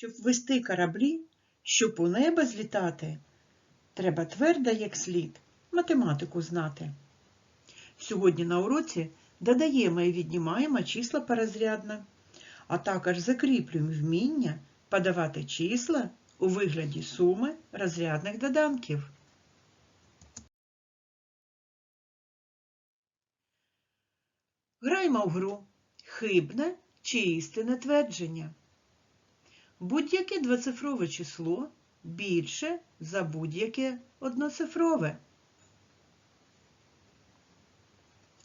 Щоб вести кораблі, щоб у небо злітати, треба твердо, як слід, математику знати. Сьогодні на уроці додаємо і віднімаємо числа порозрядно, а також закріплюємо вміння подавати числа у вигляді суми розрядних доданків. Граємо в гру хибне чи істинне твердження. Будь-яке двоцифрове число більше за будь-яке одноцифрове.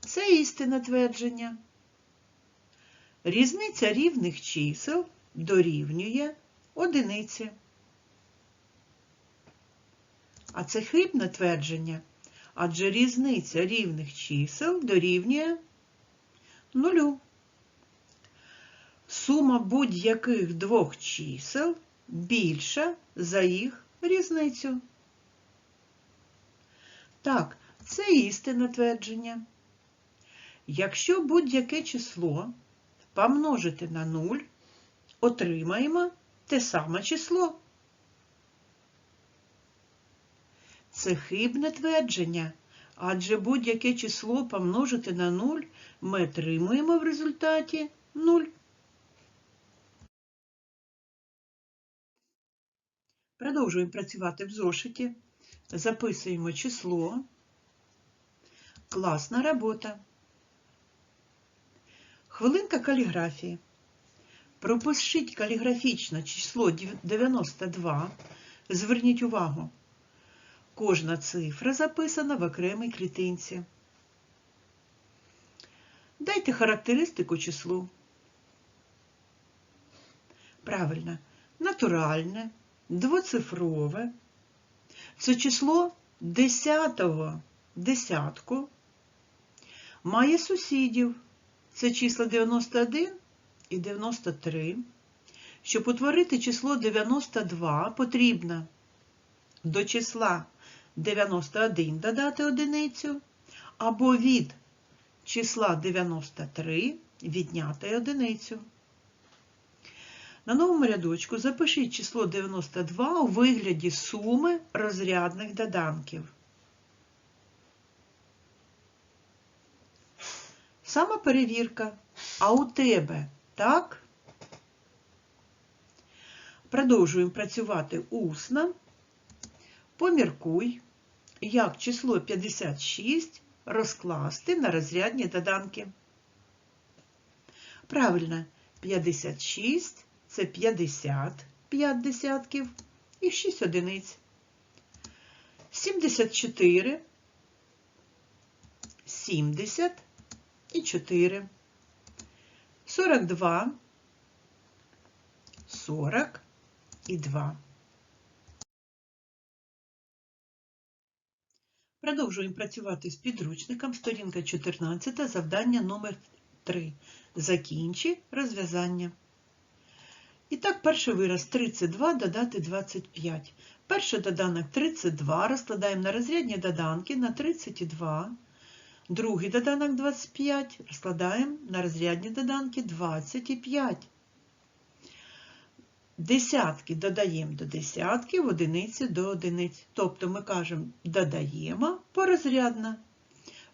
Це істинне твердження. Різниця рівних чисел дорівнює одиниці. А це хибне твердження, адже різниця рівних чисел дорівнює нулю. Сума будь-яких двох чисел більша за їх різницю. Так, це істинне твердження. Якщо будь-яке число помножити на 0, отримаємо те саме число. Це хибне твердження, адже будь-яке число помножити на 0 ми отримуємо в результаті 0. Продовжуємо працювати в зошиті. Записуємо число. Класна робота. Хвилинка каліграфії. Пропишіть каліграфічно число 92. Зверніть увагу. Кожна цифра записана в окремій клітинці. Дайте характеристику числу. Правильно, натуральне, двоцифрове. Це число десятого десятку. Має сусідів. Це числа 91 і 93. Щоб утворити число 92, потрібно до числа 91 додати одиницю, або від числа 93 відняти одиницю. На новому рядочку запишіть число 92 у вигляді суми розрядних доданків. Сама перевірка. А у тебе так? Продовжуємо працювати усно. Поміркуй, як число 56 розкласти на розрядні доданки. Правильно, 56 це 50 5 десятків і 6 одиниць. 74 70 і 4. 42, 40 і 2. Продовжуємо працювати з підручником. Сторінка 14, завдання номер 3. Закінчи розв'язання. І так, перший вираз 32 додати 25. Перший доданок 32 розкладаємо на розрядні доданки на 32. Другий доданок 25 розкладаємо на розрядні доданки 25. Десятки додаємо до десятків, одиниці до одиниць. Тобто ми кажемо, додаємо порозрядно.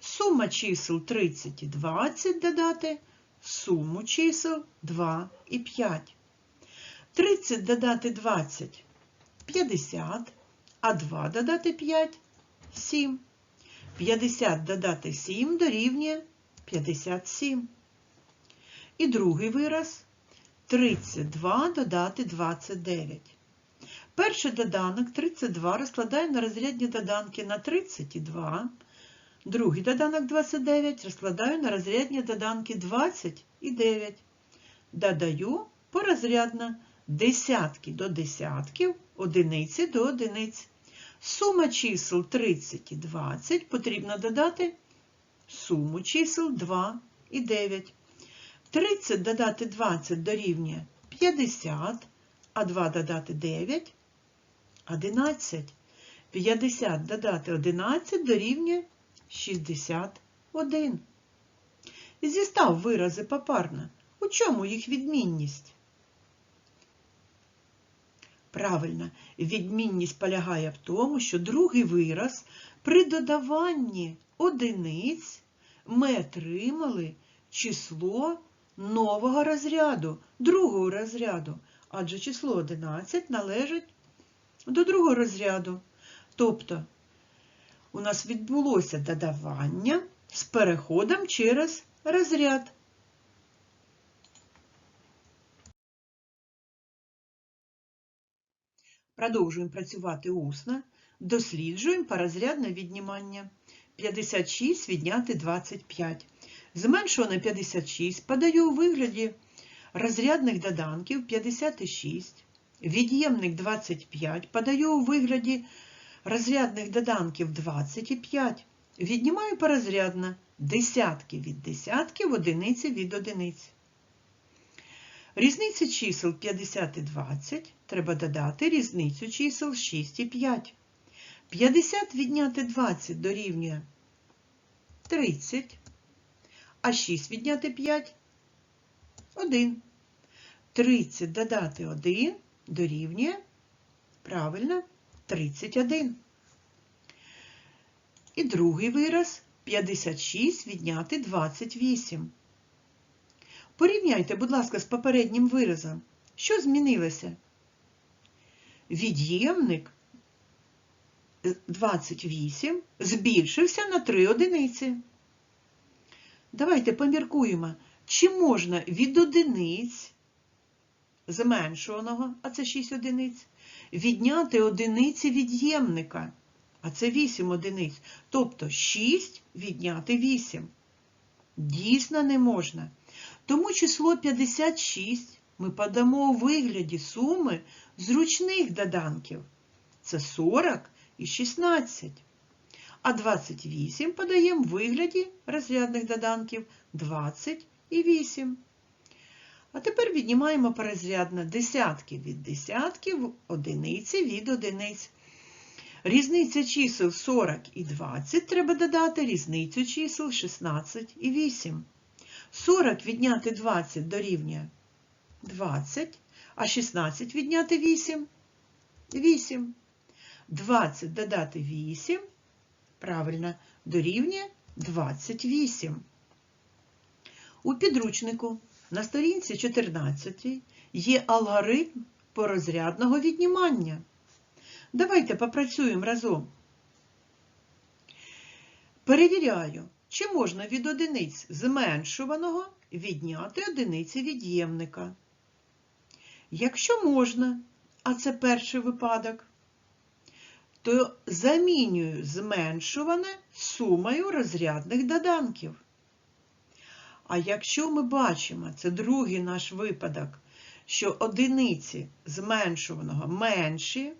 Сума чисел 30 і 20 додати, суму чисел 2 і 5. 30 додати 20 50, а 2 додати 5 7. 50 додати 7 дорівнює 57. І другий вираз 32 додати 29. Перший доданок 32 розкладаємо на розрядні доданки на 32. Другий доданок 29 розкладаю на розрядні доданки 20 і 9. Додаю порозрядно десятки до десятків, одиниці до одиниць. Сума чисел 30 і 20 потрібно додати суму чисел 2 і 9. 30 додати 20 дорівнює 50, а 2 додати 9 11. 50 додати 11 дорівнює 61. Зістав вирази попарно. У чому їх відмінність? Правильно, відмінність полягає в тому, що другий вираз при додаванні одиниць ми отримали число нового розряду, другого розряду, адже число 11 належить до другого розряду. Тобто у нас відбулося додавання з переходом через розряд. Продовжуємо працювати усно. Досліджуємо порозрядне віднімання. 56 відняти 25. Зменшувано на 56 подаю у вигляді розрядних доданків 56. Від'ємник 25 подаю у вигляді розрядних доданків 25. Віднімаю порозрядно десятки від десятків, одиниці від одиниць. Різницю чисел 50 і 20 треба додати різницю чисел 6 і 5. 50 відняти 20 дорівнює 30, а 6 відняти 5 – 1. 30 додати 1 дорівнює, правильно, 31. І другий вираз 56 відняти 28. Порівняйте, будь ласка, з попереднім виразом. Що змінилося? Від'ємник 28 збільшився на 3 одиниці. Давайте поміркуємо, чи можна від одиниць зменшуваного, а це 6 одиниць, відняти одиниці від'ємника, а це 8 одиниць. Тобто 6 відняти 8. Дійсно не можна. Тому число 56 ми подамо у вигляді суми зручних доданків. Це 40 і 16. А 28 подаємо в вигляді розрядних доданків 20 і 8. А тепер віднімаємо порозрядно десятки від десятків, одиниці від одиниць. Різниця чисел 40 і 20 треба додати різницю чисел 16 і 8. 40 відняти 20 дорівнює 20, а 16 відняти 8 8. 20 додати 8, правильно, дорівнює 28. У підручнику на сторінці 14 є алгоритм порозрядного віднімання. Давайте попрацюємо разом. Перевіряю, чи можна від одиниць зменшуваного відняти одиниці від'ємника. Якщо можна, а це перший випадок, то замінюю зменшуване сумою розрядних доданків. А якщо ми бачимо, це другий наш випадок, що одиниці зменшуваного менші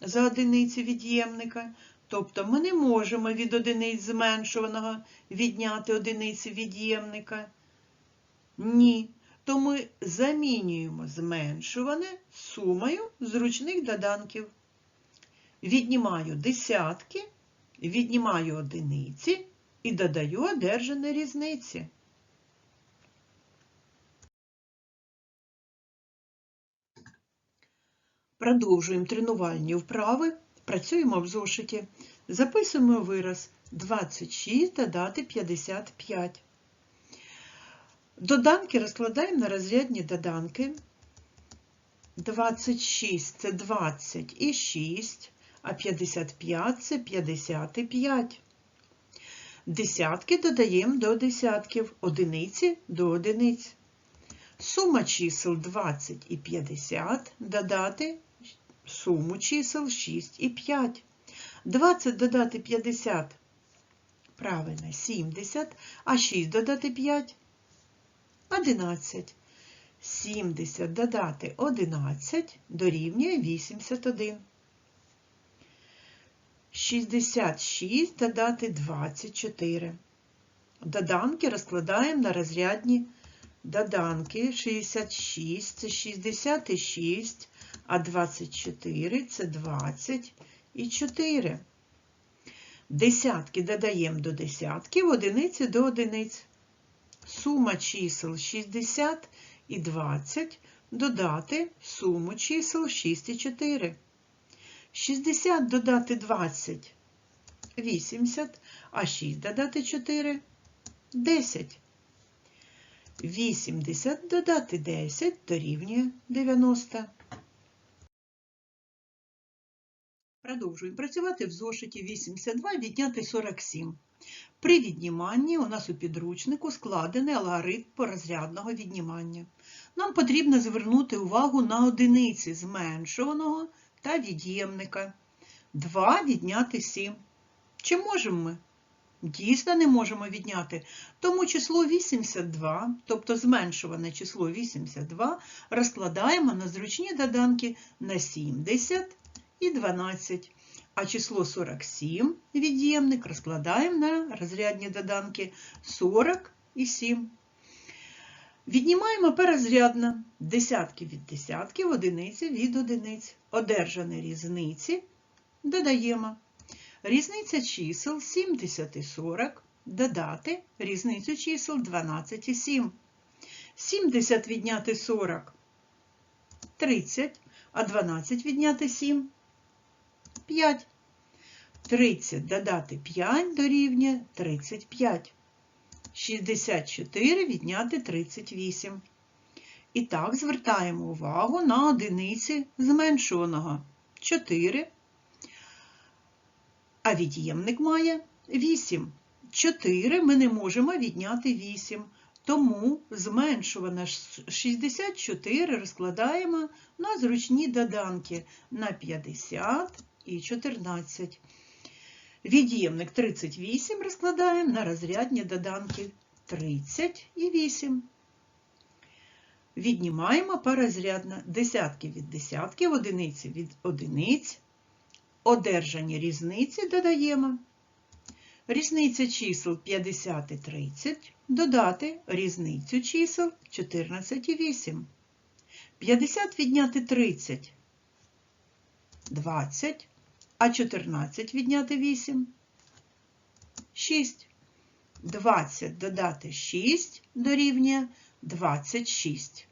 за одиниці від'ємника, тобто ми не можемо від одиниць зменшуваного відняти одиниці від'ємника. Ні, то ми замінюємо зменшуване сумою зручних доданків. Віднімаю десятки, віднімаю одиниці і додаю одержані різниці. Продовжуємо тренувальні вправи, працюємо в зошиті, записуємо вираз 26 додати 55. Доданки розкладаємо на розрядні доданки. 26 це 20 і 6, а 55 це 55. Десятки додаємо до десятків, одиниці до одиниць. Сума чисел 20 і 50 додати суму чисел 6 і 5. 20 додати 50, правильно, 70, а 6 додати 5 11. 70 додати 11 дорівнює 81. 66 додати 24. Доданки розкладаємо на розрядні доданки. 66 це 66, а 24 це 20 і 4. Десятки додаємо до десятків, одиниці до одиниць. Сума чисел 60 і 20 додати суму чисел 6 і 4. 60 додати 20 80, а 6 додати 4 10. 80 додати 10 дорівнює 90. Продовжуємо працювати в зошиті 82 відняти 47. При відніманні у нас у підручнику складений алгоритм порозрядного віднімання. Нам потрібно звернути увагу на одиниці зменшуваного та від'ємника. 2 відняти 7. Чи можемо ми? Дійсно не можемо відняти, тому число 82, тобто зменшуване число 82, розкладаємо на зручні доданки на 70 і 12, а число 47 від'ємник розкладаємо на розрядні доданки 40 і 7. Віднімаємо перезрядно десятки від десятків, одиниці від одиниць. Одержані різниці додаємо. Різниця чисел 70 і 40 додати різницю чисел 12 і 7. 70 відняти 40 30, а 12 відняти 7 5. 30 додати 5 дорівнює 35. 64 відняти 38. І так звертаємо увагу на одиниці зменшуваного 4 а від'ємник має 8. 4 ми не можемо відняти 8, тому зменшуване 64 розкладаємо на зручні доданки на 50 і 14. Від'ємник 38 розкладаємо на розрядні доданки 30 і 8. Віднімаємо порозрядно десятки від десятків, одиниці від одиниць. Одержані різниці додаємо. Різниця чисел 50 і 30 додати різницю чисел 14 і 8. 50 відняти 30 20, а 14 відняти 8 6. 20 додати 6 дорівнює 26.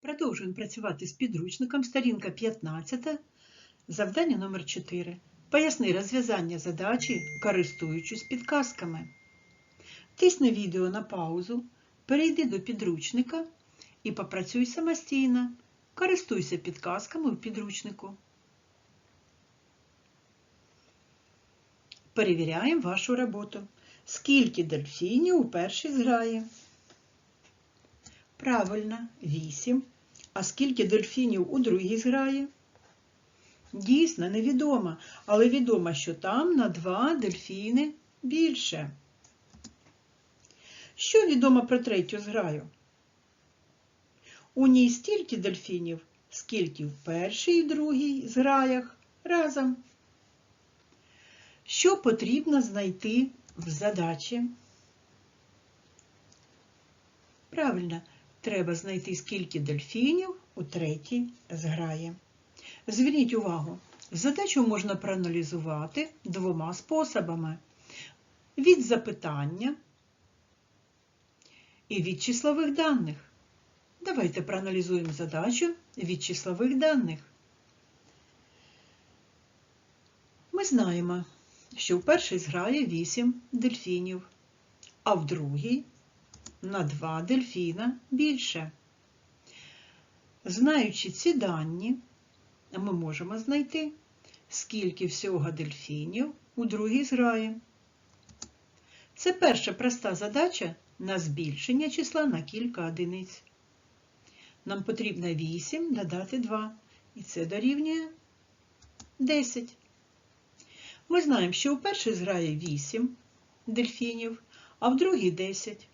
Продовжуємо працювати з підручником, сторінка 15, завдання номер 4. Поясни розв'язання задачі, користуючись підказками. Тисни відео на паузу, перейди до підручника і попрацюй самостійно. Користуйся підказками у підручнику. Перевіряємо вашу роботу. Скільки дельфінів у першій зграї? Правильно, 8. А скільки дельфінів у другій зграї? Дійсно, невідомо, але відомо, що там на 2 дельфіни більше. Що відомо про третю зграю? У ній стільки дельфінів, скільки в першій і другій зграях разом. Що потрібно знайти в задачі? Правильно, треба знайти, скільки дельфінів у третій зграї. Зверніть увагу, задачу можна проаналізувати двома способами: від запитання і від числових даних. Давайте проаналізуємо задачу від числових даних. Ми знаємо, що в першій зграє 8 дельфінів, а в другій на 2 дельфіна більше. Знаючи ці дані, ми можемо знайти, скільки всього дельфінів у другій зграї. Це перша проста задача на збільшення числа на кілька одиниць. Нам потрібно 8 додати 2, і це дорівнює 10. Ми знаємо, що у першій зграї 8 дельфінів, а в другій 10.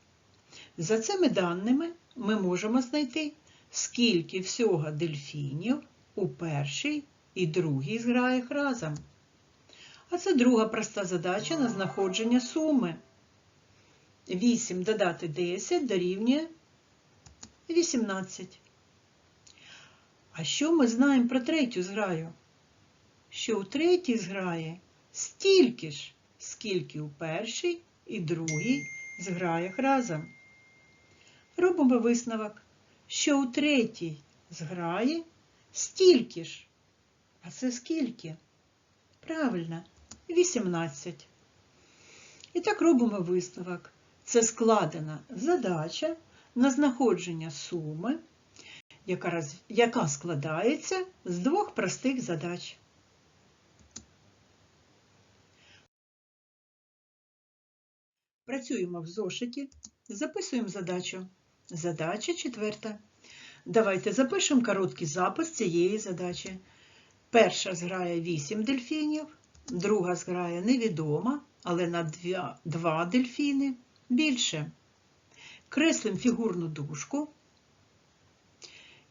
За цими даними ми можемо знайти, скільки всього дельфінів у першій і другій зграях разом. А це друга проста задача на знаходження суми. 8 додати 10 дорівнює 18. А що ми знаємо про третю зграю? Що у третій зграї стільки ж, скільки у першій і другій зграях разом. робимо висновок, що у третій зграї стільки ж. А це скільки? Правильно, 18. І так робимо висновок. Це складена задача на знаходження суми, яка, яка складається з двох простих задач. Працюємо в зошиті, записуємо задачу. Задача четверта. Давайте запишемо короткий запис цієї задачі. Перша зграє 8 дельфінів, друга зграє невідома, але на 2, 2 дельфіни більше. Креслимо фігурну дужку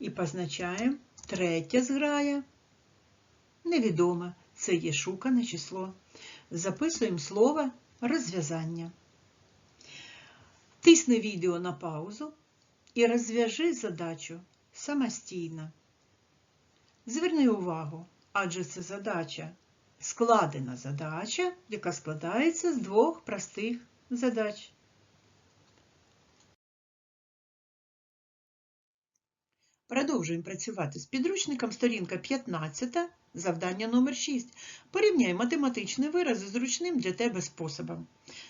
і позначаємо третя зграя. Невідоме, це є шукане число. Записуємо слово розв'язання. Тисни відео на паузу і розв'яжи задачу самостійно. Зверни увагу, адже це задача, складена задача, яка складається з двох простих задач. Продовжуємо працювати з підручником сторінка 15, завдання номер 6. Порівняй математичний вираз з зручним для тебе способом.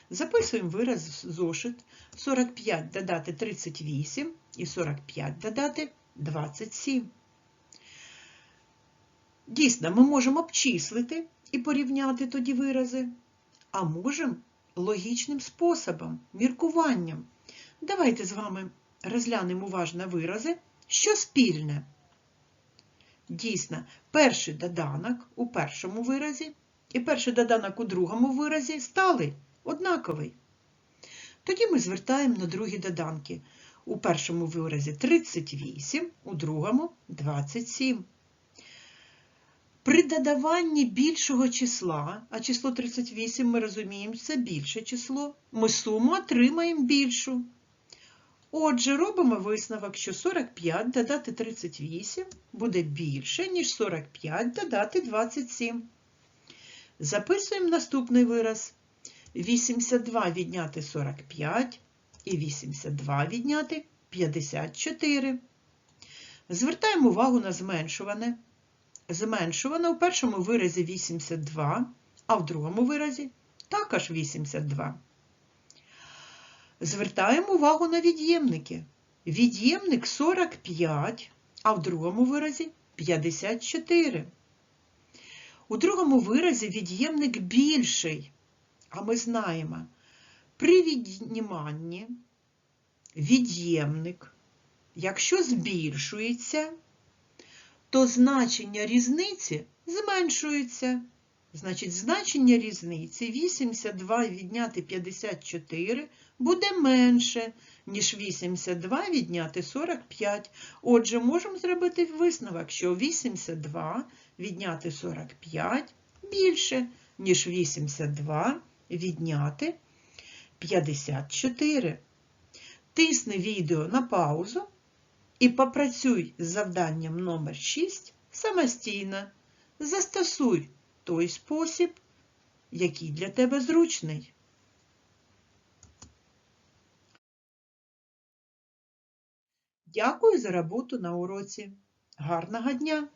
Записуємо вираз в зошит 45 додати 38 і 45 додати 27. Дійсно, ми можемо обчислити і порівняти тоді вирази, а можемо логічним способом, міркуванням. Давайте з вами розглянемо уважно вирази, що спільне. Дійсно, перший доданок у першому виразі і перший доданок у другому виразі стали однаковий. Тоді ми звертаємо на другі доданки. У першому виразі 38, у другому 27. При додаванні більшого числа, а число 38 ми розуміємо, це більше число, ми суму отримаємо більшу. Отже, робимо висновок, що 45 додати 38 буде більше, ніж 45 додати 27. Записуємо наступний вираз. 82 відняти 45 і 82 відняти 54. Звертаємо увагу на зменшуване. Зменшуване у першому виразі 82, а в другому виразі також 82. Звертаємо увагу на від'ємники. Від'ємник 45, а в другому виразі 54. У другому виразі від'ємник більший, а ми знаємо, при відніманні від'ємник, якщо збільшується, то значення різниці зменшується. Значить, значення різниці 82 відняти 54 буде менше, ніж 82 відняти 45. Отже, можемо зробити висновок, що 82 відняти 45 більше, ніж 82 відняти 54. Тисни відео на паузу і попрацюй з завданням номер 6 самостійно. Застосуй той спосіб, який для тебе зручний. Дякую за роботу на уроці. Гарного дня!